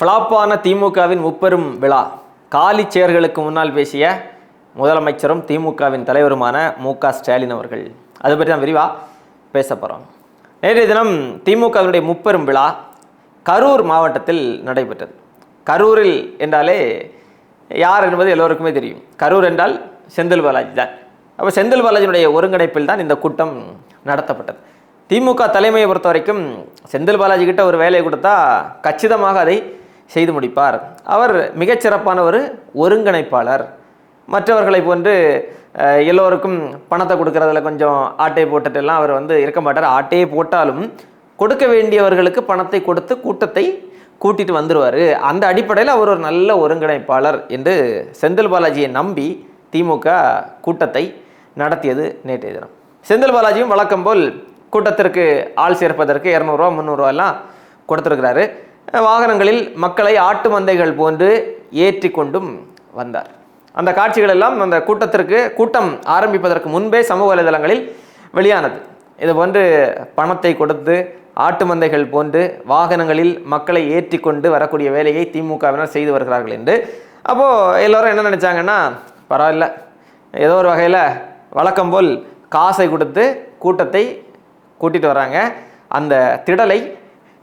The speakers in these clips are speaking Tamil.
ஃப்ளாப்பான திமுகவின் முப்பெரும் விழா. காலி சேர்களுக்கு முன்னால் பேசிய முதலமைச்சரும் திமுகவின் தலைவருமான மு க ஸ்டாலின் அவர்கள். அதை பற்றி தான் விரிவாக பேச போகிறோம் நேற்றைய தினம் திமுகவினுடைய முப்பெரும் விழா கரூர் மாவட்டத்தில் நடைபெற்றது. கரூரில் என்றாலே யார் என்பது எல்லோருக்குமே தெரியும். கரூர் என்றால் செந்தில் பாலாஜி தான். அப்போ செந்தில் பாலாஜியினுடைய ஒருங்கிணைப்பில் தான் இந்த கூட்டம் நடத்தப்பட்டது. திமுக தலைமையை பொறுத்த வரைக்கும் செந்தில் பாலாஜி கிட்ட ஒரு வேலையை கொடுத்தா கச்சிதமாக அதை செய்து முடிப்பார். அவர் மிகச்சிறப்பான ஒரு ஒருங்கிணைப்பாளர். மற்றவர்களை போன்று எல்லோருக்கும் பணத்தை கொடுக்கறதுல கொஞ்சம் ஆட்டை போட்டுட்டெல்லாம் அவர் வந்து இருக்க மாட்டார். ஆட்டையே போட்டாலும் கொடுக்க வேண்டியவர்களுக்கு பணத்தை கொடுத்து கூட்டத்தை கூட்டிட்டு வந்துடுவார் அந்த அடிப்படையில் அவர் ஒரு நல்ல ஒருங்கிணைப்பாளர் என்று செந்தில் பாலாஜியை நம்பி திமுக கூட்டத்தை நடத்தியது நேற்றைய தினம். செந்தில் பாலாஜியும் வழக்கம் போல் கூட்டத்திற்கு ஆள் சேர்ப்பதற்கு இரநூறுவா முந்நூறுவாலாம் கொடுத்துருக்கிறாரு. வாகனங்களில் மக்களை ஆட்டு மந்தைகள் போன்று ஏற்றி கொண்டும் வந்தார். அந்த காட்சிகள் எல்லாம் அந்த கூட்டத்திற்கு கூட்டம் ஆரம்பிப்பதற்கு முன்பே சமூக வலைதளங்களில் வெளியானது. இது போன்று பணத்தை கொடுத்து ஆட்டு மந்தைகள் போன்று வாகனங்களில் மக்களை ஏற்றி கொண்டு வரக்கூடிய வேலையை திமுகவினர் செய்து வருகிறார்கள் என்று. அப்போது எல்லோரும் என்ன நினச்சாங்கன்னா பரவாயில்ல. ஏதோ ஒரு வகையில் வழக்கம் போல் காசை கொடுத்து கூட்டத்தை கூட்டிகிட்டு வராங்க. அந்த திடலை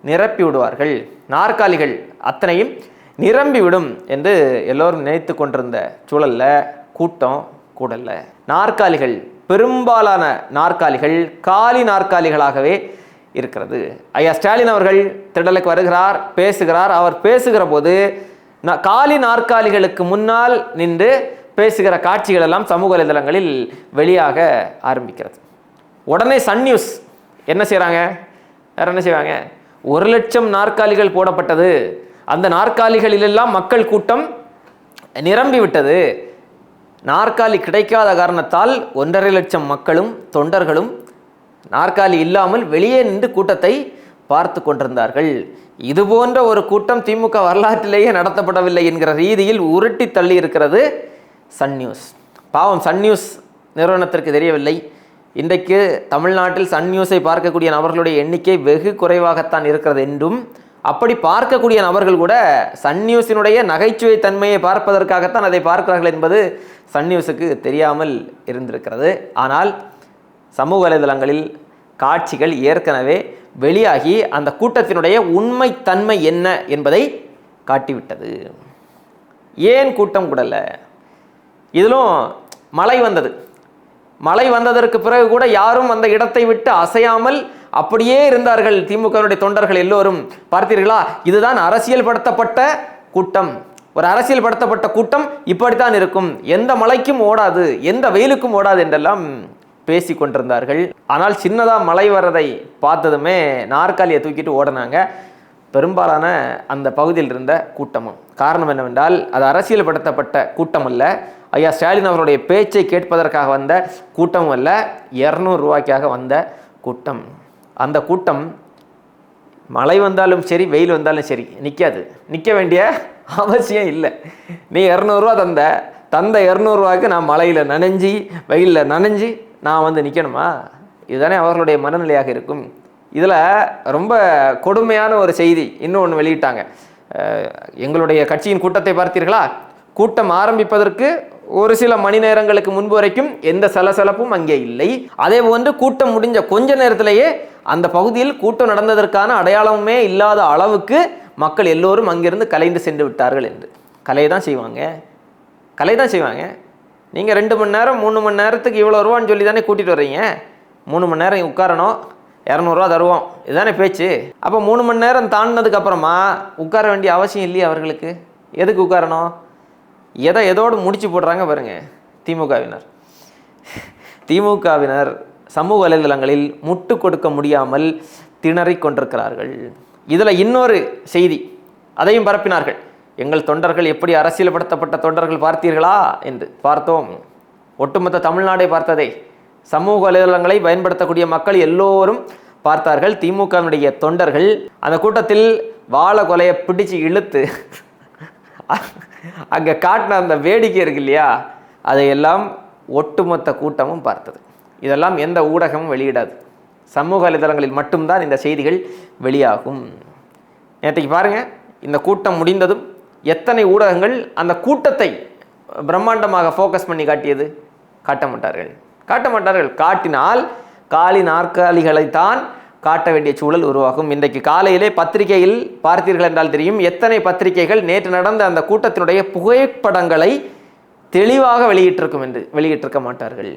நிரப்பி விடுவார்கள். நாற்காலிகள் அத்தனையும் நிரம்பி விடும் என்று எல்லோரும் நினைத்து கொண்டிருந்த சூழலில் கூட்டம் கூடல நாற்காலிகள் பெரும்பாலான நாற்காலிகள் காலி நாற்காலிகளாகவே இருக்கிறது. ஐயா ஸ்டாலின் அவர்கள் திடலுக்கு வருகிறார் பேசுகிறார். அவர் பேசுகிற போது காலி நாற்காலிகளுக்கு முன்னால் நின்று பேசுகிற காட்சிகள் எல்லாம் சமூக வலைதளங்களில் வெளியாக ஆரம்பிக்கிறது. உடனே சன் நியூஸ் என்ன செய்கிறாங்க வேற என்ன செய்வாங்க? ஒரு லட்சம் நாற்காலிகள் போடப்பட்டது. அந்த நாற்காலிகளிலெல்லாம் மக்கள் கூட்டம் நிரம்பிவிட்டது. நாற்காலி கிடைக்காத காரணத்தால் ஒன்றரை லட்சம் மக்களும் தொண்டர்களும் நாற்காலி இல்லாமல் வெளியே நின்று கூட்டத்தை பார்த்து கொண்டிருந்தார்கள். இது போன்ற ஒரு கூட்டம் திமுக வரலாற்றிலேயே நடத்தப்படவில்லை என்கிற ரீதியில் உருட்டி தள்ளி இருக்கிறது சன் நியூஸ். பாவம் சன் நியூஸ் நிறுவனத்திற்கு தெரியவில்லை. இன்றைக்கு தமிழ்நாட்டில் சன் நியூஸை பார்க்கக்கூடிய நபர்களுடைய எண்ணிக்கை வெகு குறைவாகத்தான் இருக்கிறது என்றும் அப்படி பார்க்கக்கூடிய நபர்கள் கூட சன் நியூஸினுடைய நகைச்சுவை தன்மையை பார்ப்பதற்காகத்தான் அதை பார்க்கிறார்கள் என்பது சன் நியூஸுக்கு தெரியாமல் இருந்திருக்கிறது. ஆனால் சமூக வலைதளங்களில் காட்சிகள் ஏற்கனவே வெளியாகி அந்த கூட்டத்தினுடைய உண்மைத்தன்மை என்ன என்பதை காட்டிவிட்டது. ஏன் கூட்டம் கூடல? இதிலும் மழை வந்தது. மழை வந்ததற்கு பிறகு கூட யாரும் அந்த இடத்தை விட்டு அசையாமல் அப்படியே இருந்தார்கள் திமுகவினுடைய தொண்டர்கள் எல்லோரும். பார்த்தீர்களா? இதுதான் அரசியல் படுத்தப்பட்ட கூட்டம். ஒரு அரசியல் படுத்தப்பட்ட கூட்டம் இப்படித்தான் இருக்கும். எந்த மழைக்கும் ஓடாது எந்த வெயிலுக்கும் ஓடாது என்றெல்லாம் பேசி கொண்டிருந்தார்கள். ஆனால் சின்னதாக மழை வர்றதை பார்த்ததுமே நாற்காலியை தூக்கிட்டு ஓடினாங்க. பெரும்பாலான அந்த பகுதியில் இருந்த கூட்டமும். காரணம் என்னவென்றால் அது அரசியல்படுத்தப்பட்ட கூட்டம் அல்ல ஐயா ஸ்டாலின் அவருடைய பேச்சை கேட்பதற்காக வந்த கூட்டமும் அல்ல இரநூறு ரூபாய்க்காக வந்த கூட்டம். அந்த கூட்டம் மழை வந்தாலும் சரி வெயில் வந்தாலும் சரி நிற்காது நிற்க வேண்டிய அவசியம் இல்லை. நீ இரநூறுவா தந்த தந்த இரநூறுவாய்க்கு நான் மழையில் நனைஞ்சி வெயிலில் நனைஞ்சி நான் வந்து நிற்கணுமா இதுதானே அவர்களுடைய மனநிலையாக இருக்கும். இதில் ரொம்ப கொடுமையான ஒரு செய்தி இன்னொன்று வெளியிட்டாங்க. எங்களுடைய கட்சியின் கூட்டத்தை பார்த்தீர்களா? கூட்டம் ஆரம்பிப்பதற்கு ஒரு சில மணி நேரங்களுக்கு முன்பு வரைக்கும் எந்த சலசலப்பும் அங்கே இல்லை. அதே போன்று கூட்டம் முடிஞ்ச கொஞ்ச நேரத்திலேயே அந்த பகுதியில் கூட்டம் நடந்ததற்கான அடையாளமுமே இல்லாத அளவுக்கு மக்கள் எல்லோரும் அங்கிருந்து கலைந்து சென்று விட்டார்கள் என்று. கலையை தான் செய்வாங்க. கலை தான் செய்வாங்க. நீங்கள் ரெண்டு மணி நேரம் மூணு மணி நேரத்துக்கு இவ்வளோ ரூபான்னு சொல்லி தானே கூட்டிகிட்டு வர்றீங்க? மூணு மணி நேரம் உட்காரணும். இரநூறுவா தருவோம். இதுதானே பேச்சு? அப்போ மூணு மணி நேரம் தாண்டினதுக்கு அப்புறமா உட்கார வேண்டிய அவசியம் இல்லையே அவர்களுக்கு? எதுக்கு உட்காரணும்? எதை எதோடு முடிச்சு போடுறாங்க பாருங்க திமுகவினர். திமுகவினர் சமூக வலைதளங்களில் முட்டு கொடுக்க முடியாமல் திணறிக் கொண்டிருக்கிறார்கள். இதில் இன்னொரு செய்தி அதையும் பரப்பினார்கள். எங்கள் தொண்டர்கள் எப்படி அரசியல்படுத்தப்பட்ட தொண்டர்கள் பார்த்தீர்களா? என்று பார்த்தோம். ஒட்டுமொத்த தமிழ்நாடை பார்த்ததை. சமூக வலைதளங்களை பயன்படுத்தக்கூடிய மக்கள் எல்லோரும் பார்த்தார்கள். திமுகவினுடைய தொண்டர்கள் அந்த கூட்டத்தில் வாழை கொலையை பிடிச்சு இழுத்து அங்கே காட்டின அந்த வேடிக்கை இருக்கு இல்லையா? அதையெல்லாம் ஒட்டுமொத்த கூட்டமும் பார்த்தது. இதெல்லாம் எந்த ஊடகமும் வெளியிடாது. சமூக வலைதளங்களில் மட்டும்தான் இந்த செய்திகள் வெளியாகும். நேற்றைக்கு பாருங்க இந்த கூட்டம் முடிந்ததும் எத்தனை ஊடகங்கள் அந்த கூட்டத்தை பிரம்மாண்டமாக ஃபோக்கஸ் பண்ணி காட்டியது? காட்ட மாட்டார்கள். காட்ட மாட்டார்கள். காட்டினால் காலி நாற்காலிகளைத்தான் காட்ட வேண்டிய சூழல் உருவாகும். இன்றைக்கு காலையிலே பத்திரிகையில் பார்த்தீர்கள் என்றால் தெரியும் எத்தனை பத்திரிகைகள் நேற்று நடந்த அந்த கூட்டத்தினுடைய புகைப்படங்களை தெளிவாக வெளியிட்டிருக்கும் என்று வெளியிட்டிருக்க மாட்டார்கள்.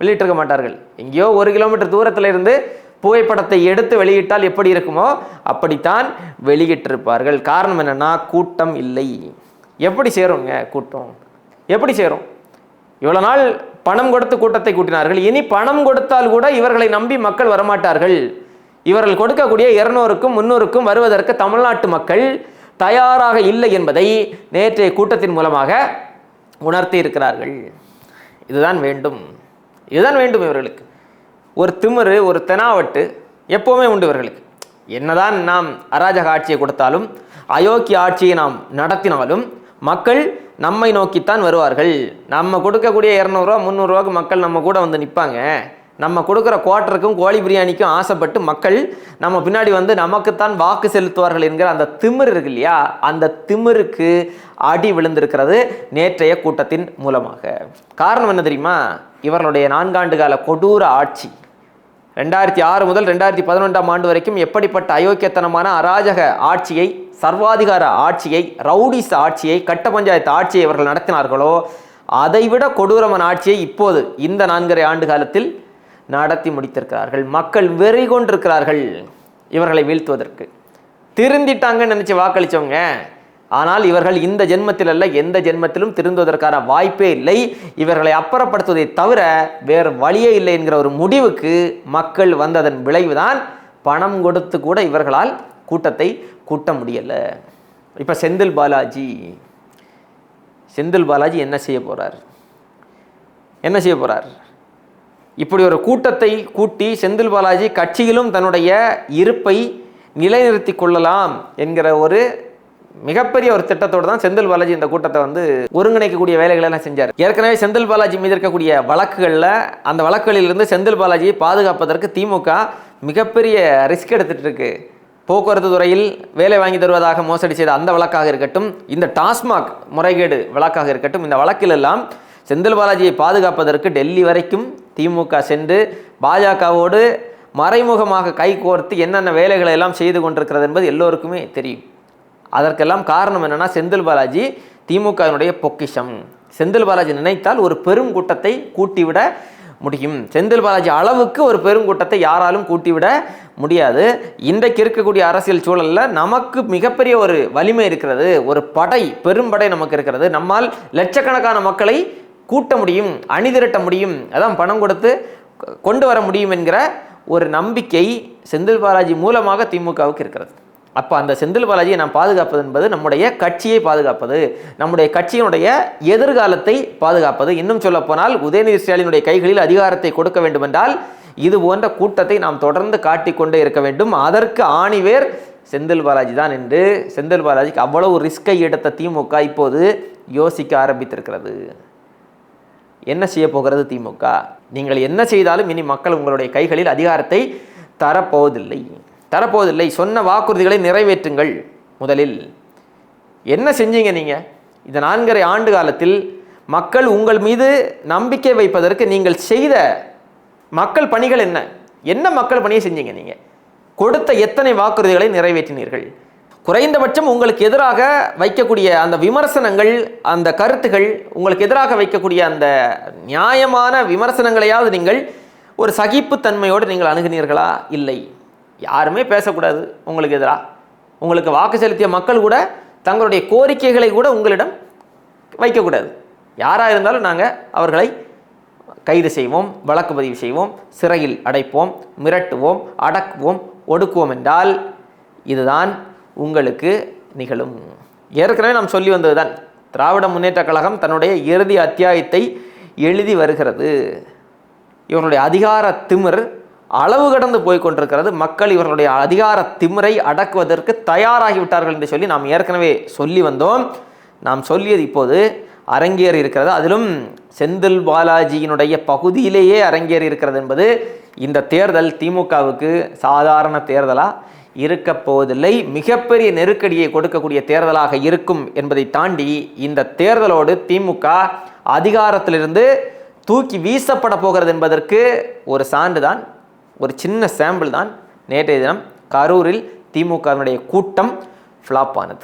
வெளியிட்டிருக்க மாட்டார்கள். எங்கேயோ ஒரு கிலோமீட்டர் தூரத்தில் இருந்து புகைப்படத்தை எடுத்து வெளியிட்டால் எப்படி இருக்குமோ அப்படித்தான் வெளியிட்டிருப்பார்கள். காரணம் என்னன்னா கூட்டம் இல்லை. எப்படி சேருங்க கூட்டம்? எப்படி சேரும்? இவ்வளோ நாள் பணம் கொடுத்து கூட்டத்தை கூட்டினார்கள். இனி பணம் கொடுத்தால் கூட இவர்களை நம்பி மக்கள் வரமாட்டார்கள். இவர்கள் கொடுக்கக்கூடிய இருநூறுக்கும் முன்னூறுக்கும் வருவதற்கு தமிழ்நாட்டு மக்கள் தயாராக இல்லை என்பதை நேற்றைய கூட்டத்தின் மூலமாக உணர்த்தி இருக்கிறார்கள். இதுதான் வேண்டும். இதுதான் வேண்டும் இவர்களுக்கு. ஒரு திமிரு ஒரு தெனாவட்டு எப்போவுமே உண்டு இவர்களுக்கு. என்னதான் நாம் அராஜக ஆட்சியை கொடுத்தாலும் அயோக்கிய ஆட்சியை நாம் நடத்தினாலும் மக்கள் நம்மை நோக்கித்தான் வருவார்கள். நம்ம கொடுக்கக்கூடிய இரநூறுவா முந்நூறுரூவாக்கு மக்கள் நம்ம கூட வந்து நிற்பாங்க. நம்ம கொடுக்குற குவார்ட்டருக்கும் கோழி பிரியாணிக்கும் ஆசைப்பட்டு மக்கள் நம்ம பின்னாடி வந்து நமக்குத்தான் வாக்கு செலுத்துவார்கள் என்கிற அந்த திமிர் இருக்கு இல்லையா? அந்த திமிருக்கு அடி விழுந்திருக்கிறது நேற்றைய கூட்டத்தின் மூலமாக. காரணம் என்ன தெரியுமா? இவர்களுடைய நான்காண்டு கால கொடூர ஆட்சி. ரெண்டாயிரத்தி ஆறு முதல் ரெண்டாயிரத்தி பதினொன்றாம் ஆண்டு வரைக்கும் எப்படிப்பட்ட அயோக்கியத்தனமான அராஜக ஆட்சியை சர்வாதிகார ஆட்சியை ரவுடிஸ் ஆட்சியை கட்ட பஞ்சாயத்து ஆட்சியை இவர்கள் நடத்தினார்களோ அதைவிட கொடூரமான ஆட்சியை இப்போது இந்த நான்கரை ஆண்டு காலத்தில் நடத்தி முடித்திருக்கிறார்கள். மக்கள் வெறி கொண்டிருக்கிறார்கள் இவர்களை வீழ்த்துவதற்கு. திருந்திட்டாங்கன்னு நினச்சி வாக்களித்தவங்க ஆனால் இவர்கள் இந்த ஜென்மத்தில் அல்ல எந்த ஜென்மத்திலும் திருந்துவதற்கான வாய்ப்பே இல்லை. இவர்களை அப்புறப்படுத்துவதை தவிர வேறு வழியே இல்லை என்கிற ஒரு முடிவுக்கு மக்கள் வந்ததன் விளைவுதான் பணம் கொடுத்து கூட இவர்களால் கூட்டத்தை கூட்ட முடியலை. இப்போ செந்தில் பாலாஜி செந்தில் பாலாஜி என்ன செய்ய போகிறார் என்ன செய்ய போகிறார் இப்படி ஒரு கூட்டத்தை கூட்டி செந்தில் பாலாஜி கட்சியிலும் தன்னுடைய இருப்பை நிலைநிறுத்தி கொள்ளலாம் என்கிற ஒரு மிகப்பெரிய ஒரு திட்டத்தோடு தான் செந்தில் பாலாஜி இந்த கூட்டத்தை வந்து ஒருங்கிணைக்கக்கூடிய வேலைகளை எல்லாம் செஞ்சார். ஏற்கனவே செந்தில் பாலாஜி மீது இருக்கக்கூடிய வழக்குகளில் அந்த வழக்குகளிலிருந்து செந்தில் பாலாஜியை பாதுகாப்பதற்கு திமுக மிகப்பெரிய ரிஸ்க் எடுத்துகிட்டு இருக்குது போக்குவரத்து துறையில் வேலை வாங்கி தருவதாக மோசடி செய்த அந்த வழக்காக இருக்கட்டும் இந்த டாஸ்மாக் முறைகேடு வழக்காக இருக்கட்டும் இந்த வழக்கிலெல்லாம் செந்தில் பாலாஜியை பாதுகாப்பதற்கு டெல்லி வரைக்கும் திமுக சென்று பாஜகவோடு மறைமுகமாக கைகோர்த்து என்னென்ன வேலைகளை எல்லாம் செய்து கொண்டிருக்கிறது என்பது எல்லோருக்குமே தெரியும். அதற்கெல்லாம் காரணம் என்னென்னா செந்தில் பாலாஜி திமுகவினுடைய பொக்கிஷம். செந்தில் பாலாஜி நினைத்தால் ஒரு பெரும் கூட்டத்தை கூட்டிவிட முடியும். செந்தில் பாலாஜி அளவுக்கு ஒரு பெருங்கூட்டத்தை யாராலும் கூட்டிவிட முடியாது. இன்றைக்கு இருக்கக்கூடிய அரசியல் சூழலில் நமக்கு மிகப்பெரிய ஒரு வலிமை இருக்கிறது. ஒரு படை பெரும்படை நமக்கு இருக்கிறது. நம்மால் லட்சக்கணக்கான மக்களை கூட்ட முடியும் அணிதிரட்ட முடியும். அதான் பணம் கொடுத்து கொண்டு வர முடியும் என்கிற ஒரு நம்பிக்கை செந்தில் பாலாஜி மூலமாக திமுகவுக்கு இருக்கிறது. அப்போ அந்த செந்தில் பாலாஜியை நாம் பாதுகாப்பது என்பது நம்முடைய கட்சியை பாதுகாப்பது நம்முடைய கட்சியினுடைய எதிர்காலத்தை பாதுகாப்பது. இன்னும் சொல்லப்போனால் உதயநிதி ஸ்டாலினுடைய கைகளில் அதிகாரத்தை கொடுக்க வேண்டுமென்றால் இது போன்ற கூட்டத்தை நாம் தொடர்ந்து காட்டிக்கொண்டே இருக்க வேண்டும். அதற்கு ஆணிவேர் செந்தில் பாலாஜி தான் என்று செந்தில் பாலாஜிக்கு அவ்வளவு ரிஸ்கை எடுத்த திமுக இப்போது யோசிக்க ஆரம்பித்திருக்கிறது. என்ன செய்ய போகிறது திமுக? நீங்கள் என்ன செய்தாலும் இனி மக்கள் உங்களுடைய கைகளில் அதிகாரத்தை தரப்போவதில்லை. தரப்போவதில்லை. சொன்ன வாக்குறுதிகளை நிறைவேற்றுங்கள். முதலில் என்ன செஞ்சீங்க நீங்கள் இந்த நான்கரை ஆண்டு காலத்தில் மக்கள் உங்கள் மீது நம்பிக்கை வைப்பதற்கு நீங்கள் செய்த மக்கள் பணிகள் என்ன? என்ன மக்கள் பணியை செஞ்சீங்க நீங்கள் கொடுத்த எத்தனை வாக்குறுதிகளை நிறைவேற்றினீர்கள்? குறைந்தபட்சம் உங்களுக்கு எதிராக வைக்கக்கூடிய அந்த விமர்சனங்கள் அந்த கருத்துகள் உங்களுக்கு எதிராக வைக்கக்கூடிய அந்த நியாயமான விமர்சனங்களையாவது நீங்கள் ஒரு சகிப்புத்தன்மையோடு நீங்கள் அணுகினீர்களா? இல்லை. யாருமே பேசக்கூடாது. உங்களுக்கு எதிராக உங்களுக்கு வாக்கு செலுத்திய மக்கள் கூட தங்களுடைய கோரிக்கைகளை கூட உங்களிடம் வைக்கக்கூடாது. யாராக இருந்தாலும் நாங்கள் அவர்களை கைது செய்வோம் வழக்கு பதிவு செய்வோம் சிறையில் அடைப்போம் மிரட்டுவோம் அடக்குவோம் ஒடுக்குவோம் என்றால் இதுதான் உங்களுக்கு நிகழும். ஏற்கனவே நாம் சொல்லி வந்ததுதான். திராவிட முன்னேற்றக் கழகம் தன்னுடைய இறுதி அத்தியாயத்தை எழுதி வருகிறது. இவனுடைய அதிகார திமிர் அளவு கடந்து போய் கொண்டிருக்கிறது. மக்கள் இவர்களுடைய அதிகார திமிரை அடக்குவதற்கு தயாராகிவிட்டார்கள் என்று சொல்லி நாம் ஏற்கனவே சொல்லி வந்தோம். நாம் சொல்லியது இப்போது அரங்கேறி இருக்கிறது. அதிலும் செந்தில் பாலாஜியினுடைய பகுதியிலேயே அரங்கேறி இருக்கிறது என்பது இந்த தேர்தல் திமுகவுக்கு சாதாரண தேர்தலா? இருக்க போவதில்லை. மிகப்பெரிய நெருக்கடியை கொடுக்கக்கூடிய தேர்தலாக இருக்கும் என்பதை தாண்டி இந்த தேர்தலோடு திமுக அதிகாரத்திலிருந்து தூக்கி வீசப்பட போகிறது என்பதற்கு ஒரு சான்று தான் ஒரு சின்ன சாம்பிள் தான் நேற்றைய தினம் கரூரில் திமுகவினுடைய கூட்டம் ஃப்ளாப் ஆனது.